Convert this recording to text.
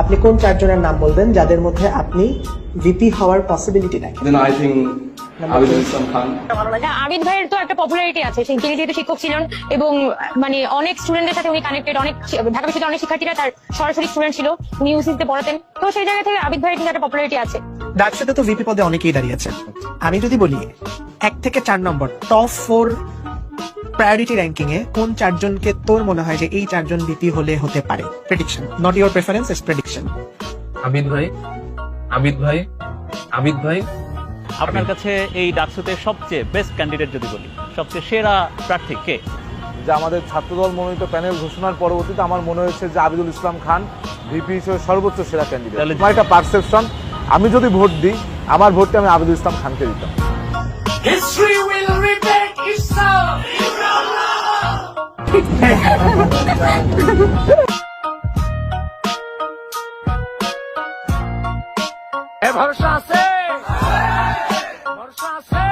আপনি কোন চারজনের নাম বলবেন যাদের মধ্যে আপনি ভিপি হওয়ার পসিবিলিটি Abidul Islam Khan. হ্যাঁ, আবিদ ভাইয়ের তো একটা পপুলারিটি আছে। তিনি যেহেতু শিক্ষক ছিলেন এবং মানে অনেক স্টুডেন্টের সাথে উনি কানেক্টেড অনেক ঢাকা বিশ্ববিদ্যালয়ের অনেক শিক্ষার্থীরা তার সরাসরি স্টুডেন্ট ছিল উনি ইউসিতে পড়াতেন। তো সেই জায়গা থেকে আবিদ ভাইয়ের কিন্তু একটা পপুলারিটি আছে। ডাকসাতে তো ভিপি পদে অনেকেই দাঁড়িয়েছেন আমি যদি বলি এক থেকে চার নম্বর টপ ফোর প্রায়োরিটি র্যাঙ্কিং এ কোন চারজনকে তোর মনে হয় যে এই চারজন ভিপি হলে হতে পারে? Prediction not your preference is prediction Abid ভাই আবিদ ভাই আবিদ ভাই। আপনার কাছে এই ডাকসুতে সবচেয়ে বেস্ট ক্যান্ডিডেট যদি বলি সবচেয়ে সেরা প্রার্থী কে? যে আমাদের ছাত্রদল মনোনীত প্যানেল ঘোষণার পরবর্তীতে আমার মনে হয়েছে যে আবিদুল ইসলাম খান ভিপি হিসেবে সর্বোচ্চ সেরা ক্যান্ডিডেট তাহলে- আমার একটা পারসেপশন আমি যদি ভোট দিই আমার ভোটটা আমি আবিদুল ইসলাম খানকে দিতাম। ভরসা আছে? ভরসা আছে?